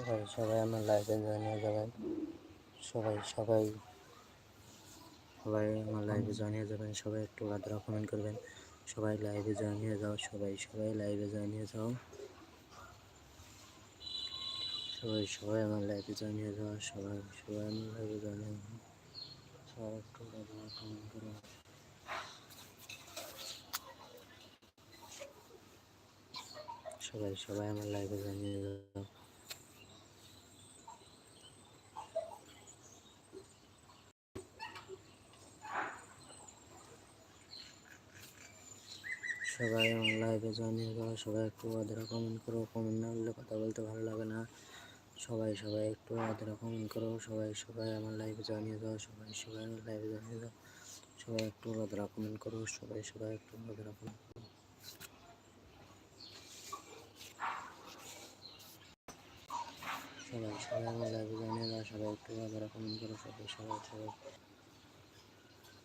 সবাই সবাই আমার লাইভে জয়েন হয়ে যাবেন সবাই সবাই সবাই আমার লাইভে জয়েন হয়ে যাবেন সবাই একটু আদ্রা কমেন্ট করবেন। সবাই লাইভে জয়েন হয়ে যাও, সবাই সবাই লাইভে জয়েন হয়ে যাও। সবাই সবাই আমার লাইভে জয়েন হয়ে যাও। সবাই সবাই আমার লাইভে জয়েন হয়ে যাও। সবাই একটু আদ্রা কমেন্ট করো সবাই সবাই আমার লাইভে জয়েন হয়ে যাও। সবাই আমার লাইভে জয়েন হয়ে সবাই একটু আদারা কমেন্ট করো কমেন্ট না করলে কথা বলতে ভালো লাগে না। সবাই সবাই একটু আদারা কমেন্ট করো, সবাই সবাই আমার লাইভে জয়েন হয়ে যাও, সবাই সবাই আমার লাইভে জয়েন হয়ে যাও। সবাই একটু আদারা কমেন্ট করো, সবাই সবাই একটু আদারা কমেন্ট করো। সবাই সবাই আমার লাইভে জয়েন হয়ে যাও, সবাই একটু আদারা কমেন্ট করো, সবাই সবাই সবাই।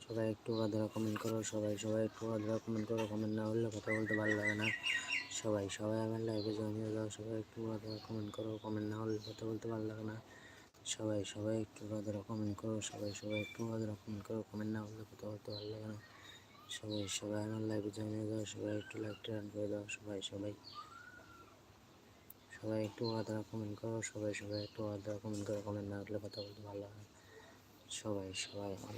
সবাই একটু আদারা কমেন্ট করো, সবাই সবাই একটু আদারা কমেন্ট করো। কমেন্ট না হলে কথা বলতে ভালো লাগে না। সবাই সবাই আমার লাইভে জয়েন হয়ে যাও, সবাই একটু আদারা কমেন্ট করো। কমেন্ট না হলে কথা বলতে ভালো লাগে না। সবাই সবাই একটু আদারা কমেন্ট করো, সবাই সবাই একটু আদারা কমেন্ট করো। কমেন্ট না হলে কথা বলতে ভালো লাগে না। সবাই সবাই আমার লাইভে জয়েন হয়ে যাও, সবাই একটু লাইকটা রান করে দাও, সবাই সবাই। সবাই একটু আদারা কমেন্ট করো, সবাই সবাই একটু আদারা কমেন্ট করো। কমেন্ট না হলে কথা বলতে ভালো লাগে সবাই সবাই আমার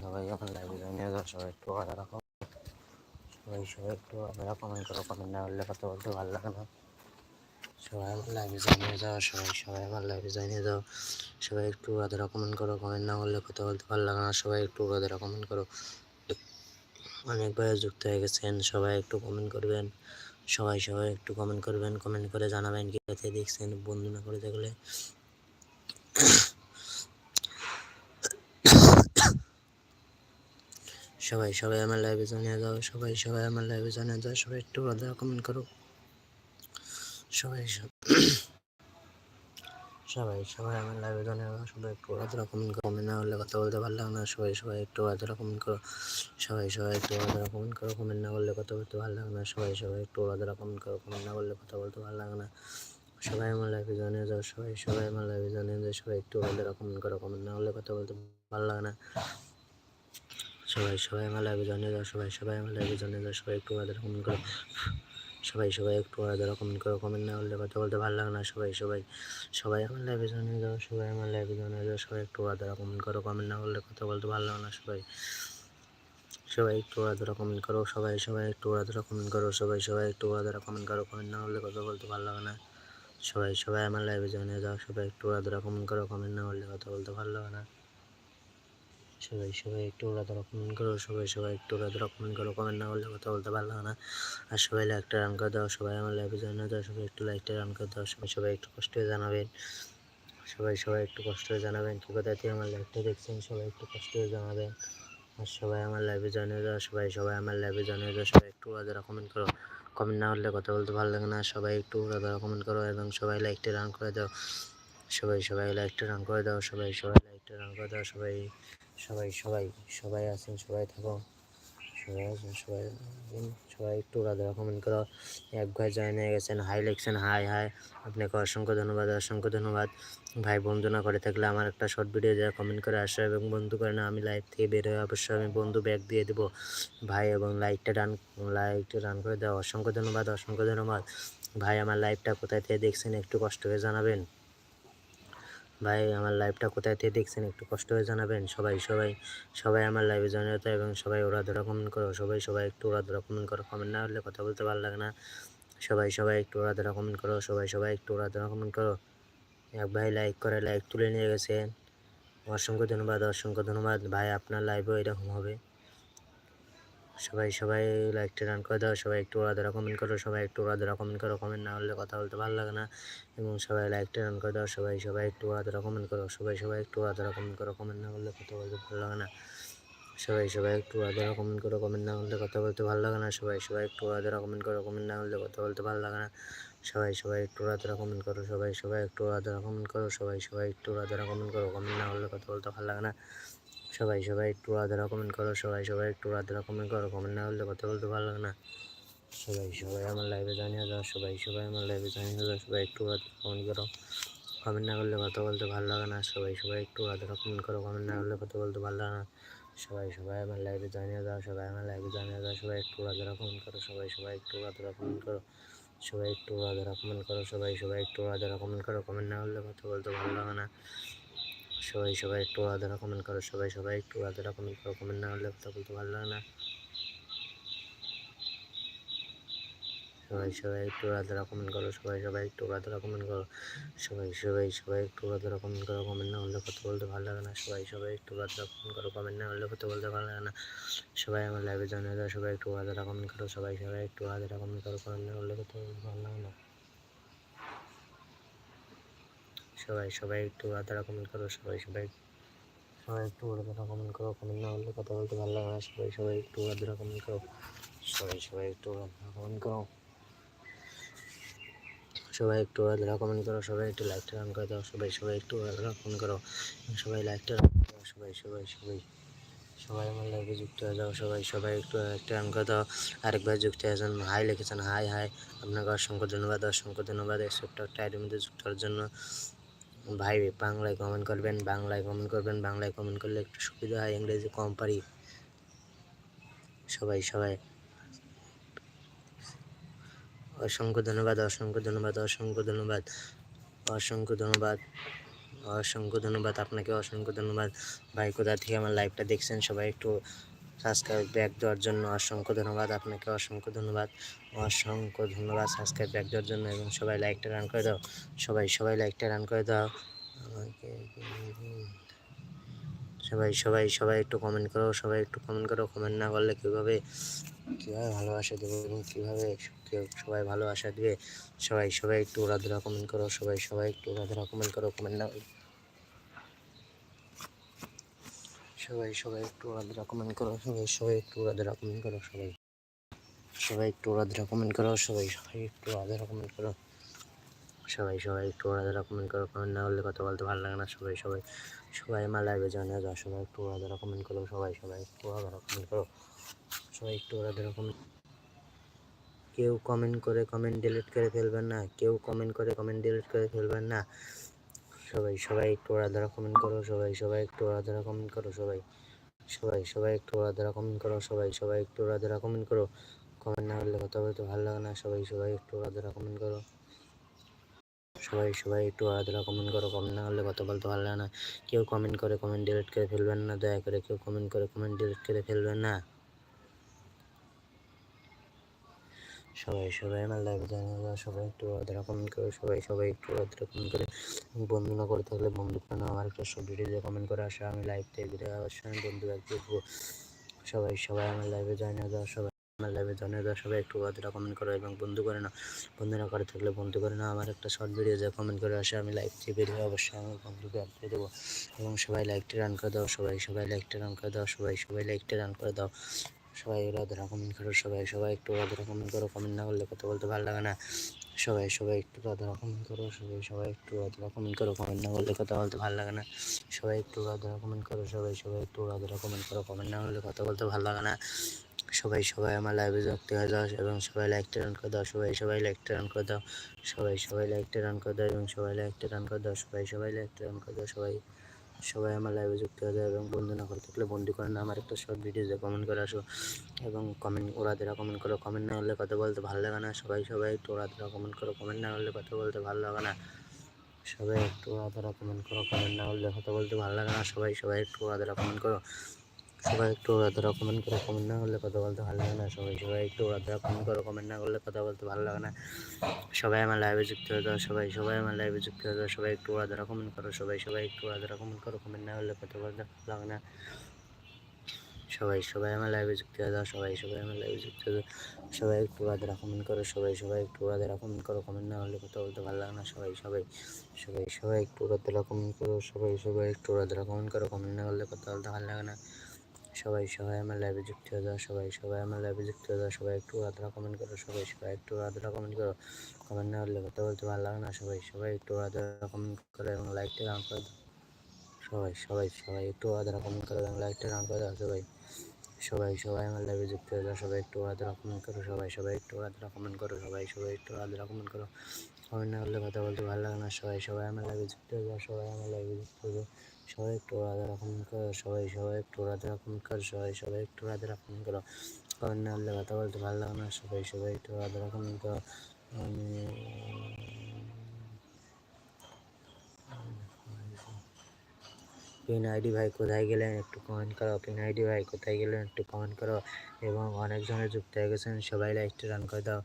সবাই যাও সবাই একটু আদারা করো সবাই সবাই একটু কমেন্ট করো, কমেন্ট না হলে কথা বলতে ভালো লাগে না। সবাই আমার লাইভে জয়েন হয়ে যাও সবাই সবাই আমার লাইভে জয়েন হয়ে যাও সবাই একটু আদারা কমেন্ট করো কমেন্ট না হলে কথা বলতে ভালো লাগে না সবাই একটু কমেন্ট করো। অনেকবার যুক্ত হয়ে গেছেন, সবাই একটু কমেন্ট করবেন। সবাই সবাই একটু কমেন্ট করবেন কমেন্ট করে জানাবেন কি কোথায় দেখছেন, বন্ধু না করে থাকলে সবাই সবাই আমার লাইভে জানিয়ে যাও, সবাই সবাই আমার লাইভে জানিয়ে যাও, সবাই একটু কমেন্ট করো। সবাই, সব- সবাই সবাই আমার লাইভে দাও সবাই একটু আলাদা কমেন্ট করো না হলে কথা বলতে লাগে না। সবাই সবাই একটু আলাদা কমেন্ট করো, সবাই সবাই একটু আলাদা কমেন্ট করো কমেন্ট না করলে কথা বলতে ভালো লাগে না। সবাই সবাই একটু আলাদা কমেন্ট করো কমেন্ট না করলে কথা বলতে ভালো লাগে না। সবাই আমার লাইভে জানিয়ে দাও সবাই সবাই আমার লাইভে জানিয়ে দাও সবাই একটু আলাদা কমেন্ট করো কমেন্ট না করলে কথা বলতে ভালো লাগে না। সবাই সবাই আমার লাইভে জানিয়ে দাও সবাই সবাই আমার লাইভে জানিয়ে দাও সবাই একটু আলাদা কমেন্ট করো সবাই সবাই একটু আলাদা কমেন্ট করো কমেন্ট না করলে কথা বলতে ভালো লাগে না। সবাই সবাই সবাই আমার লাইভে জানিয়ে দাও সবাই আমার লাইভে জানিয়ে দাও সবাই একটু আলাদা কমেন্ট করো কমেন্ট না করলে কথা বলতে ভালো লাগে না। সবাই সবাই একটু আলাদা কমেন্ট করো, সবাই সবাই একটু আলাদা কমেন্ট করো, সবাই সবাই একটু আলাদা কমেন্ট করো কমেন্ট না করলে কথা বলতে ভালো লাগে না। সবাই সবাই আমার লাইভে জানিয়ে দাও সবাই একটু আলাদা কমেন্ট করো কমেন্ট না করলে কথা বলতে ভালো লাগে না। সবাই সবাই একটু ওরা আলাদা কমেন্ট করো, সবাই সবাই একটু আলাদা কমেন্ট করো। কমেন্ট না করলে কথা বলতে লাগে না। আর সবাই লাইকটা রান করে দাও, সবাই আমার লাইভে জানিয়ে দাও, সবাই একটু লাইকটা রান করে দাও, সবাই সবাই একটু কষ্ট হয়ে জানাবেন। সবাই সবাই একটু কষ্ট হয়ে জানাবেন। কী কোথা থেকে আমার লাইভটা দেখছেন? সবাই একটু কষ্ট হয়ে জানাবেন। আর সবাই আমার লাইভে জানিয়ে দাও, সবাই সবাই আমার লাইভে জানিয়ে দাও, সবাই একটু আলাদা কমেন্ট করো। কমেন্ট না করলে কথা বলতে ভালো লাগে না। সবাই একটু আলাদা কমেন্ট করো এবং সবাই লাইকটা রান করে দাও। সবাই সবাই লাইকটা রান করে দাও, সবাই সবাই লাইকটা রান করে দাও, সবাই সবাই সবাই সবাই আছেন, সবাই থাকো। সবাই আছেন, সবাই সবাই একটু আলাদা কমেন্ট করো। এক ভাই জয়েন হয়ে গেছেন। হাই লিখছেন হাই হাই আপনাকে অসংখ্য ধন্যবাদ অসংখ্য ধন্যবাদ। ভাই বন্ধু না করে থাকলে আমার একটা শর্ট ভিডিও দেওয়া কমেন্ট করে আসো এবং বন্ধু করে না আমি লাইভ থেকে বের হয়ে অবশ্যই আমি বন্ধু ব্যাগ দিয়ে দেবো। ভাই এবং লাইকটা রান লাইকটা রান করে দাও। অসংখ্য ধন্যবাদ অসংখ্য ধন্যবাদ। ভাই, আমার লাইভটা কোথায় থেকে দেখছেন একটু কষ্ট করে জানাবেন। ভাই, আমার লাইভটা কোথায় থেকে দেখছেন? একটু কষ্ট হয়ে জানাবেন। সবাই সবাই সবাই আমার লাইভে জয়েন হতে এবং সবাই ওরা ধরা কমেন্ট করো। সবাই সবাই একটু ওরা ধরা কমেন্ট করো। কমেন্ট না হলে কথা বলতে ভালো লাগে না। সবাই সবাই একটু ওরা ধরা কমেন্ট করো। সবাই সবাই একটু ওরা ধরা কমেন্ট করো। এক ভাই লাইক করে লাইক তুলে নিয়ে গেছেন। অসংখ্য ধন্যবাদ অসংখ্য ধন্যবাদ। ভাই, আপনার লাইভও এরকম হবে। সবাই সবাই লাইকটা রান করে দাও, সবাই একটু ওরা ধরা কমেন্ট করো, সবাই একটু ওরা ধরা কমেন্ট করো কমেন্ট না হলে কথা বলতে ভালো লাগে না। এবং সবাই লাইকটা রান করে দাও, সবাই সবাই একটু ওরা ধরা কমেন্ট করো, সবাই সবাই একটু ওরা ধরা কমেন্ট করো কমেন্ট না করলে কথা বলতে ভালো লাগে না। সবাই সবাই একটু আদারা কমেন্ট করো কমেন্ট না করলে কথা বলতে ভালো লাগে না। সবাই সবাই একটু আদারা কমেন্ট করো কমেন্ট না করলে কথা বলতে ভালো লাগে না। সবাই সবাই একটু আদারা কমেন্ট করো, সবাই সবাই একটু আদারা কমেন্ট করো, সবাই সবাই একটু আদারা কমেন্ট করো কমেন্ট না করলে কথা বলতে ভালো লাগে না। সবাই সবাই একটু আদারা কমেন্ট করো, সবাই সবাই একটু আদারা কমেন্ট করো। কমেন্ট না করলে কথা বলতে ভালো লাগে না। সবাই সবাই আমার লাইভে জানিয়ে দাও সবাই সবাই আমার লাইভে জানিয়ে দাও সবাই একটু কমেন্ট করো। কমেন্ট না করলে কথা বলতে ভালো লাগে না। সবাই সবাই একটু আদারা কমেন্ট করো কমেন্ট না করলে কথা বলতে ভালো লাগে না। সবাই সবাই আমার লাইভে জানিয়ে দাও সবাই আমার লাইভে জানিয়ে দাও সবাই একটু আদারা কমেন্ট করো, সবাই সবাই একটু আদারা কমেন্ট করো। সবাই একটু আদারা কমেন্ট করো, সবাই সবাই একটু আদারা কমেন্ট করো। কমেন্ট না করলে কথা বলতে ভালো লাগে না। সবাই সবাই একটু আদারা কমেন্ট করো, সবাই সবাই একটু আদারা কমেন্ট করো। কমেন্ট না হলে কথা বলতে ভালো লাগে না। সবাই সবাই একটু আদারা কমেন্ট করো, সবাই সবাই একটু আদারা কমেন্ট করো। সবাই সবাই সবাই একটু আদারা কমেন্ট করো কমেন্ট না হলে কথা বলতে ভালো লাগে না। সবাই সবাই একটু আদারা কমেন্ট করো কমেন্ট না হলে কথা বলতে ভালো লাগে না। সবাই আমার লাইভে জানিয়ে দাও সবাই একটু আদারা কমেন্ট করো, সবাই সবাই একটু আদারা কমেন্ট করো কমেন্ট না হলে কথা বলতে ভালো লাগে না। সবাই সবাই একটু আদারা কমেন্ট করো, সবাই সবাই সবাই একটু আদারা কমেন্ট করো কমেন্ট না হলে কথা বলতে ভালো লাগে না, সবাই সবাই একটু আদারা কমেন্ট করো, সবাই সবাই একটু আদারা কমেন্ট করো। সবাই একটু আলাদা কমেন্ট করো, সবাই একটু লাইকটা রান করে দাও, সবাই সবাই একটু আলাদা কমেন্ট করো, সবাই লাইকটা রান করে দাও, সবাই সবাই সবাই সবাই আমার লাইভে যুক্ত হয়ে যাও, সবাই সবাই একটু একটা করে দাও। আরেকবার যুক্ত হয়েছেন হাই লিখেছেন হাই হাই আপনাকে অসংখ্য ধন্যবাদ অসংখ্য ধন্যবাদ ছোট্ট একটা আইডির মধ্যে যুক্ত হওয়ার জন্য। ভাই, বাংলায় কমেন্ট করবেন, বাংলায় কমেন্ট করবেন, বাংলায় কমেন্ট করলে একটু সুবিধা হয় ইংরেজি কম পারি সবাই সবাই। অসংখ্য ধন্যবাদ অসংখ্য ধন্যবাদ অসংখ্য ধন্যবাদ অসংখ্য ধন্যবাদ অসংখ্য ধন্যবাদ, আপনাকে অসংখ্য ধন্যবাদ। ভাই, কোথা থেকে আমার লাইভটা দেখছেন? সবাই একটু সাবস্ক্রাইব ব্যাক দেওয়ার জন্য অসংখ্য ধন্যবাদ। আপনাকে অসংখ্য ধন্যবাদ। অসংখ্য ধন্যবাদ সাবস্ক্রাইব ব্যাক দেওয়ার জন্য এবং সবাই লাইকটা রান করে দাও। সবাই সবাই লাইকটা রান করে দাও। আমাকে সবাই সবাই সবাই একটু কমেন্ট করো, সবাই একটু কমেন্ট করো। কমেন্ট না করলে কীভাবে কীভাবে ভালোবাসা দেবো এবং কীভাবে সবাই ভালোবাসা দেবে? সবাই সবাই একটু ওরাধরা কমেন্ট করো, সবাই সবাই একটু ওরাধরা কমেন্ট করো কমেন্ট না সবাই সবাই একটু ওরাধরা কমেন্ট করো, সবাই সবাই একটু ওরাধরা কমেন্ট করো, সবাই। সবাই একটু ওরাধরা কমেন্ট করো, সবাই সবাই একটু ওরাধরা কমেন্ট করো। সবাই সবাই একটু ওরাধরা কমেন্ট করো কমেন্ট না করলে কথা বলতে ভালো লাগে না। সবাই সবাই সবাই আমার লাইভে জানিয়ে যাও, সবাই একটু ওরাধরা কমেন্ট করো, সবাই সবাই একটু ওরাধরা কমেন্ট করো। সবাই একটু ওরাধরা কমেন্ট কেউ কমেন্ট করে কমেন্ট ডিলিট করে ফেলবেন না, কেউ কমেন্ট করে কমেন্ট ডিলিট করে ফেলবেন না। সবাই সবাই একটু ওরাধরা কমেন্ট করো, সবাই সবাই একটু ওরাধরা কমেন্ট করো, সবাই সবাই সবাই একটু ওরাধরা কমেন্ট করো, সবাই সবাই একটু ওরাধরা কমেন্ট করো। কমেন্ট না করলে কথা বলতে ভালো লাগে না, সবাই সবাই একটু ওরাধরা কমেন্ট করো। সবাই সবাই একটু আলাদা কমেন্ট করো কমেন্ট না করলে কথা বলতে ভালো লাগে না। কেউ কমেন্ট করে কমেন্ট ডিলিট করে ফেলবেন না, দয়া করে কেউ কমেন্ট করে কমেন্ট ডিলিট করে ফেলবেন না। সবাই সবাই আমার লাইভে দাও সবাই একটু আলাদা কমেন্ট করে, সবাই সবাই একটু আলাদা কমেন্ট করে। বন্ধু না করে থাকলে বন্ধু করে না আমার একটা সব ভিডিও কমেন্ট করে আসা, আমি লাইভ থেকে অবশ্যই আমি বন্ধু এক দেখব সবাই সবাই আমার লাইভে জানিয়ে দাও সবাই আমার লাইভে জানিয়ে দাও সবাই একটু আলাদা কমেন্ট করো এবং বন্ধু করে না। বন্ধু না করে থাকলে বন্ধু করে না, আমার একটা শর্ট ভিডিও যা কমেন্ট করে আসে, আমি লাইভ থেকে বেরিয়ে অবশ্যই আমি বন্ধুকে দিয়ে দেবো। এবং সবাই লাইকটা রান করে দাও, সবাই সবাই লাইকটা রান করে দাও, সবাই সবাই লাইকটা রান করে দাও। সবাই রাধরা কমেন্ট করো, সবাই সবাই একটু রাধরা কমেন্ট করো কমেন্ট না করলে কথা বলতে ভালো লাগে না। সবাই সবাই একটু রাধরা কমেন্ট করো, সবাই সবাই একটু রাধরা কমেন্ট করো কমেন্ট না করলে কথা বলতে ভালো লাগে না। সবাই একটু রাধরা কমেন্ট করো, সবাই সবাই একটু রাধরা কমেন্ট করো কমেন্ট না করলে কথা বলতে ভালো লাগে না। সবাই সবাই আমার লাইভে যুক্ত হয়ে যাও এবং সবাই লাইকটা রান করে দাও, সবাই সবাই লাইকটা রান করে দাও, সবাই সবাই লাইকটা রান করে দাও এবং সবাই লাইকটা রান করে দাও, সবাই সবাই লাইকটা রান করে দাও, সবাই সবাই আমার লাইভে যুক্ত হয়ে যায় এবং বন্ধু না করে থাকলে বন্ধু করে না আমার একটা শর্ট ভিডিওতে কমেন্ট করে আসো এবং কমেন্ট ওরা ওরাদেরা কমেন্ট করো। কমেন্ট না হলে কথা বলতে ভালো লাগে না। সবাই সবাই একটু ওরা ওরাদেরা কমেন্ট করো। কমেন্ট না হলে কথা বলতে ভালো লাগে না। সবাই একটু ওরা ওরাদেরা কমেন্ট করো। কমেন্ট না হলে কথা বলতে ভালো লাগে না। সবাই সবাই একটু ওরা ওরাদেরা কমেন্ট করো। সবাই একটু ওরাদেরা কমেন্ট করো কমেন্ট না হলে কথা বলতে ভালো লাগে না। সবাই সবাই একটু ওরাদেরা কমেন্ট করো কমেন্ট না করলে কথা বলতে ভালো লাগে না। সবাই আমার লাইভে যুক্ত হয়ে যাও, সবাই সবাই আমার লাইভে যুক্ত হয়ে যাও, সবাই একটু ওরাদেরা কমেন্ট করো, সবাই সবাই একটু ওরাদেরা কমেন্ট করো কমেন্ট না হলে কথা বলতে ভালো লাগে না। সবাই সবাই আমার লাইভে যুক্ত হয়ে যাও, সবাই সবাই আমার লাইভে যুক্ত হয়ে যাও, সবাই একটু ওরাদেরা কমেন্ট করো, সবাই সবাই একটু ওরাদেরা কমেন্ট করো কমেন্ট না হলে কথা বলতে ভালো লাগে না। সবাই সবাই সবাই সবাই একটু ওরাদেরা কমেন্ট করো, সবাই সবাই একটু ওরাদেরা কমেন্ট করো কমেন্ট না করলে কথা বলতে ভালো লাগে না। সবাই সবাই আমার লাইভে যুক্ত হয়ে যাও, সবাই সবাই আমার লাইভে যুক্ত হয়ে যাও, সবাই একটু আদরা কমেন্ট করো, সবাই সবাই একটু আদরা কমেন্ট করো কমেন্ট না হলে কথা বলতে ভালো লাগে না, সবাই সবাই একটু আদরা কমেন্ট করো এবং লাইকটা রান করে সবাই সবাই সবাই একটু আদরা কমেন্ট করো এবং লাইকটা রান করে দাও, সবাই সবাই সবাই আমার লাইভে যুক্ত হয়ে যাও, সবাই একটু আদরা কমেন্ট করো, সবাই সবাই একটু আদরা কমেন্ট করো, সবাই সবাই একটু আদরা কমেন্ট করো কমেন্ট না হলে কথা বলতে ভালো লাগে না, সবাই সবাই আমার লাইভে যুক্ত হয়ে যাও, সবাই আমার লাইভে যুক্ত হয়ে যাও সবাই একটু আদরা কমেন্ট করো, সবাই সবাই একটু আদরা কমেন্ট করো, সবাই সবাই একটু আদরা কমেন্ট করো। কমেন্ট না হলে কথা বলতে ভালো লাগে না, সবাই সবাই একটু আদরা কমেন্ট করো। আমি, পিন আইডি ভাই কোথায় গেলেন একটু কমেন্ট করো, পিন আইডি ভাই কোথায় গেলেন একটু কমেন্ট করো। এবং অনেকজনে যুক্ত হয়ে গেছেন, সবাই লাইকটা রান করে দাও।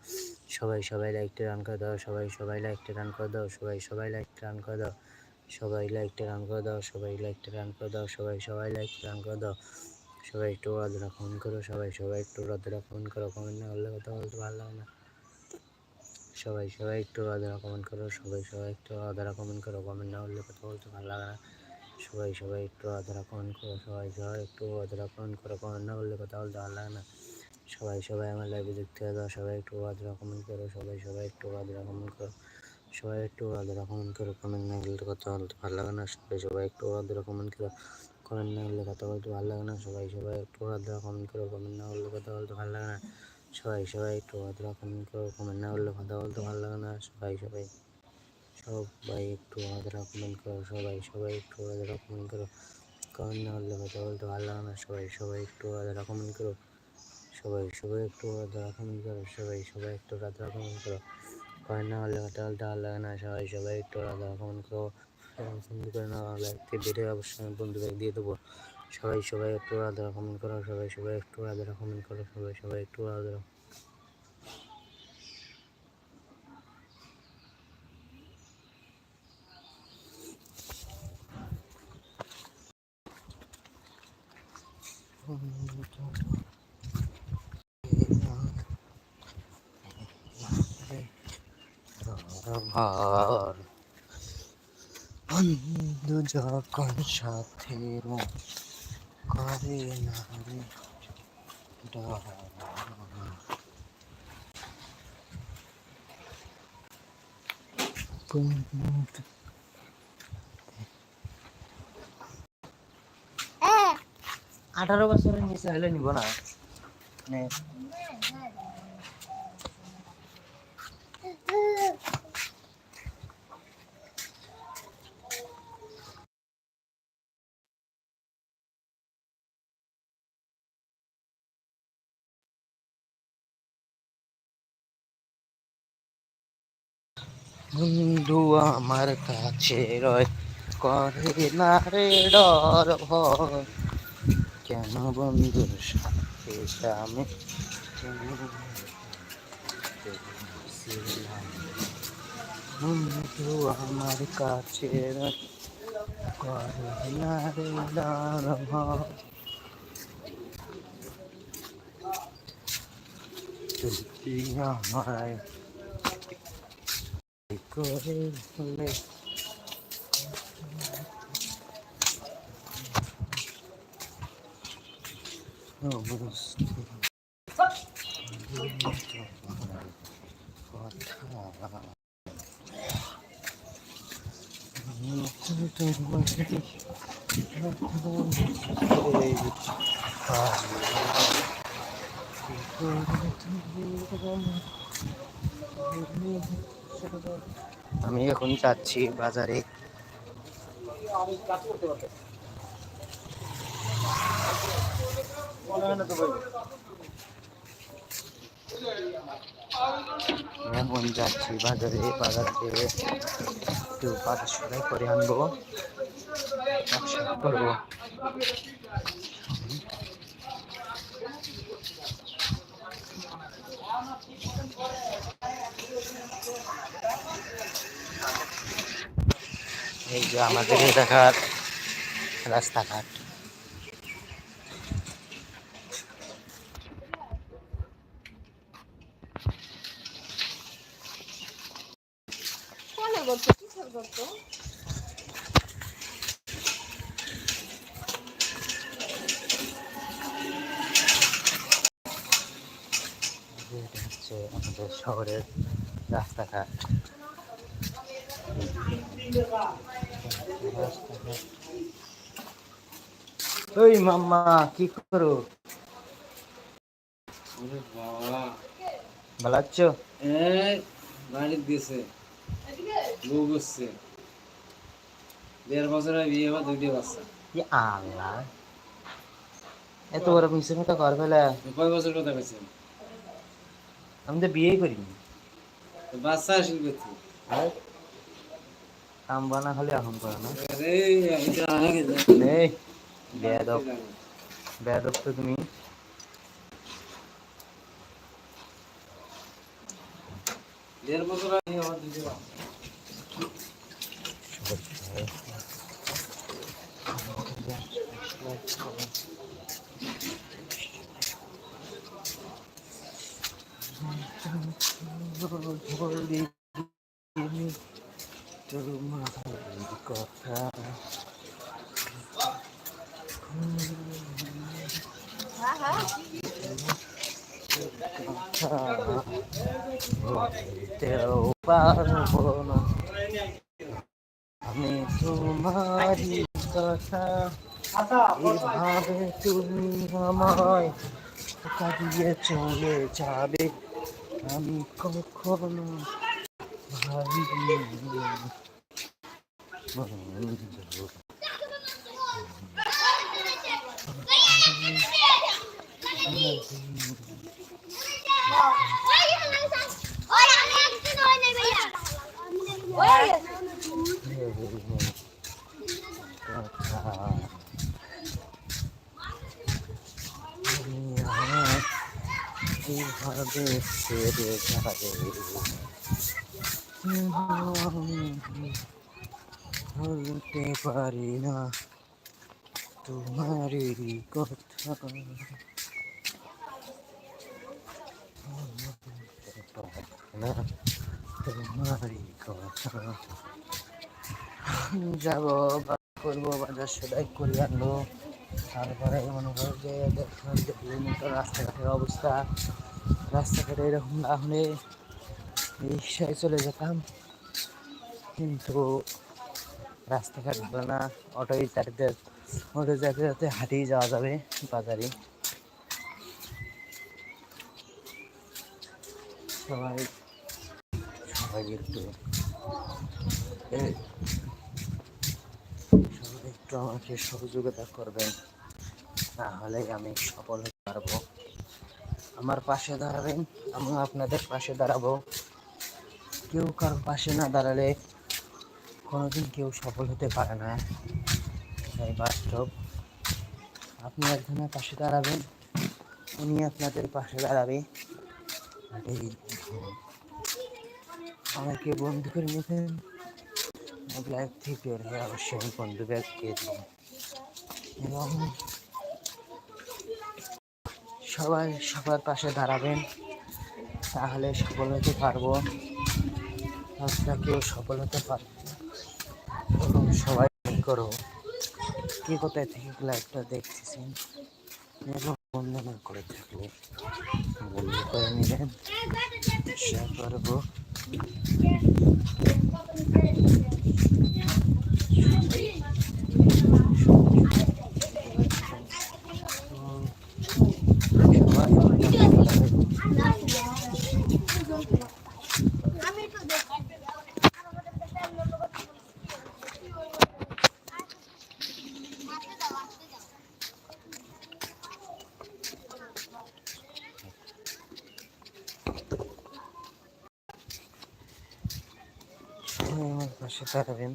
সবাই সবাই লাইকটা রান করে দাও, সবাই সবাই লাইকটা রান করে দাও, সবাই সবাই লাইকটা রান করে দাও। সবাই লাইকটা রান করে দাও, সবাই লাইকটা রান করে দাও, সবাই সবাই লাইকটা রান করে দাও, সবাই একটু আদরা ফোন করো, সবাই সবাই একটু আদরা ফোন করো কমেন্ট না করলে কথা বলতে ভালো লাগে না। সবাই সবাই একটু আদরা কমেন্ট করো, সবাই সবাই একটু আদরা কমেন্ট করো কমেন্ট না করলে কথা বলতে ভালো লাগে না। সবাই সবাই একটু আদরা কমেন্ট করো, সবাই সবাই একটু আদরা কমেন্ট করো কমেন্ট না করলে কথা বলতে ভালো লাগে না। সবাই সবাই আমার লাইভে হয়ে যাও, সবাই একটু আদরা কমেন্ট করো, সবাই সবাই একটু আদরা কমেন্ট করো। সবাই একটু আদরা কমেন্ট করো কমেন্ট না করলে কথা বলতে ভালো লাগে না। সবাই সবাই একটু আদরা কমেন্ট করো কমেন্ট না করলে কথা বলতে ভালো লাগে না। সবাই সবাই একটু আদরা কমেন্ট করো কমেন্ট না করলে কথা বলতে ভালো লাগে না। সবাই সবাই একটু আদরা কমেন্ট করো কমেন্ট না করলে কথা বলতে ভালো লাগে না। সবাই সবাই সবাই একটু আদরা কমেন্ট করো সবাই সবাই একটু আদরা কমেন্ট করো কমেন্ট না করলে কথা বলতে ভালো লাগে না। সবাই সবাই একটু আদরা কমেন্ট করো সবাই সবাই একটু আদরা কমেন্ট করো সবাই সবাই একটু আদরা কমেন্ট করো কমেন্ট না বলতে লাগে না সবাই সবাই একটু আলাদা কমেন্ট করো বন্ধু করে না লাগতে বেড়ে অবশ্যই আমি বন্ধুকে দিয়ে দেবো। সবাই সবাই একটু আলাদা কমেন্ট করো, সবাই সবাই একটু আলাদা কমেন্ট করো, সবাই সবাই একটু আদরা ঘর বন্ধু যখন সাথে করে না। আঠারো বছরের নিচে হলে নিব না বন্ধু আমার কাছে রয়, করে না রে ডর কেন বন্ধুর সাথে আমি? বন্ধু আমার কাছে করে না রে ডর ভয় তুই আমায় করে হলে অবস্থা কথা আমি এখন যাচ্ছি বাজারে। এখন যাচ্ছি বাজারে বাজার থেকে একটু বাজার সদাই করে আনব। করব। এই যে আমাদের এলাকার রাস্তাঘাট। হচ্ছে আমাদের শহরের রাস্তাঘাট। ওই মাম্মা কি করো? ভালো আছো? বউ বসছে দেড় বছর আগে বিয়ে হওয়া দুইটা বাচ্চা। কি আল্লাহ। এত বড় মিশন কথা কর ফেলে। কয় বছর কথা কইছেন? আমি তো বিয়ে করিনি। তো বাচ্চা আসিল কাম বানা খালি এখন করে না। এই বেয়াদব বেয়াদব তো তুমি? দেড় বছর আগে আমার দুইটা বাচ্চা তোমার কথা বলতেও পারব না আমি তোমারই কথা এভাবে তুমি আমায় ধোঁকা দিয়ে চলে যাবে আমি কখনো ভাবিনি বন্ধু কীভাবে যাবে? বলতে পারি না। তোমারই কথা। তোমারই কথা। যাব করব, বাজার সেটাই করে আনব। তারপরে মনে করো যে দেখলাম যে রাস্তাঘাটের অবস্থা, রাস্তাঘাটে এরকম না হলে রিক্সায় চলে যেতাম। কিন্তু রাস্তাঘাট না অটো যাতে অটো যাতে যাতে হাঁটিয়ে যাওয়া যাবে বাজারে। সবাই সবাই একটু একটু আমাকে সহযোগিতা করবেন তাহলে আমি সফল হতে পারব। আমার পাশে দাঁড়াবেন আমি আপনাদের পাশে দাঁড়াবো। কেউ কারও পাশে না দাঁড়ালে কোনোদিন কেউ সফল হতে পারে না। তাই বাস্তব। আপনি একজনের পাশে দাঁড়াবেন, উনি আপনাদের পাশে দাঁড়াবে। আমাকে বন্ধু করে নিতেন। লাইফ থেকে বের হয়ে, অবশ্যই আমি বন্ধু ব্যাগ দিয়ে দেবো এবং সবাই সবার পাশে দাঁড়াবেন, তাহলে সফল হতে পারব। আপনারা কেউ সফল হতে পারব। এবং সবাই করো। কে কোথায় থেকে লাইভটা দেখতেছেন? এবং বন্ধ না করে থাকলে বন্ধু করে নেবেন। শেয়ার করব। সবাই দাঁড়াবেন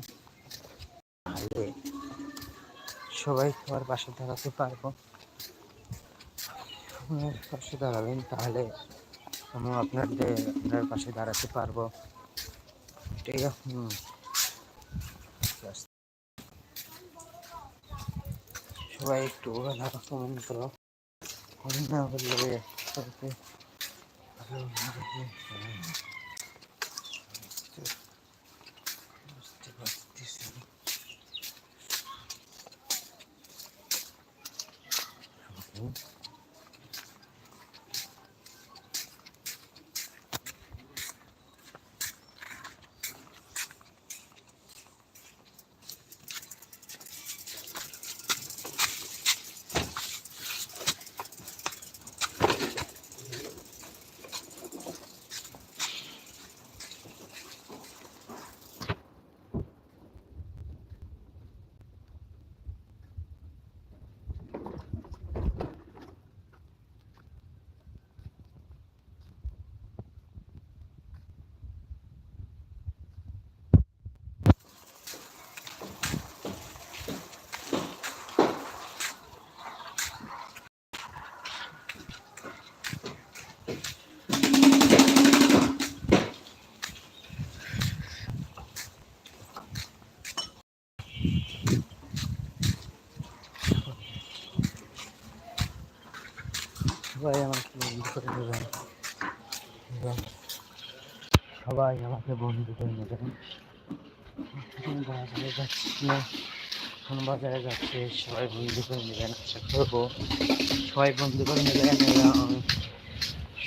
তাহলে সবাই তোমার পাশে দাঁড়াতে পারব? পাশে দাঁড়াবেন তাহলে আমি আপনাদের, আপনার পাশে দাঁড়াতে পারব। ঠিক আছে সবাই একটু ভালো কমেন্ট করো না করলে সবাই আমাকে বন্ধু করে এবং সবাই আমাকে বন্ধু করে নেবেন। বাজারে যাচ্ছি এখন বাজারে যাচ্ছে, সবাই বন্ধু করে নেবেন, আশা করব। সবাই বন্ধু করে নেবেন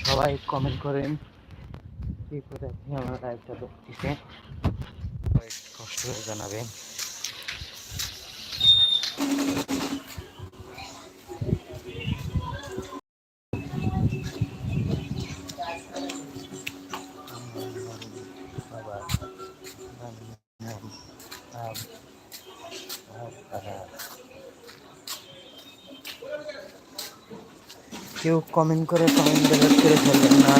সবাই কমেন্ট করেন কি করে আপনি আমার লাইভটা দেখতেছেন। সবাই কষ্ট করে জানাবেন। কেউ কমেন্ট করে কমেন্ট ডিলিট করে ফেলবেন না।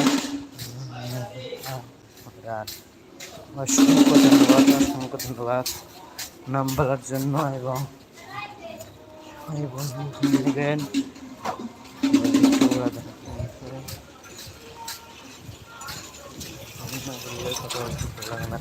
অসংখ্য ধন্যবাদ অসংখ্য ধন্যবাদ নাম বলার জন্য এবং নেবেন। কথা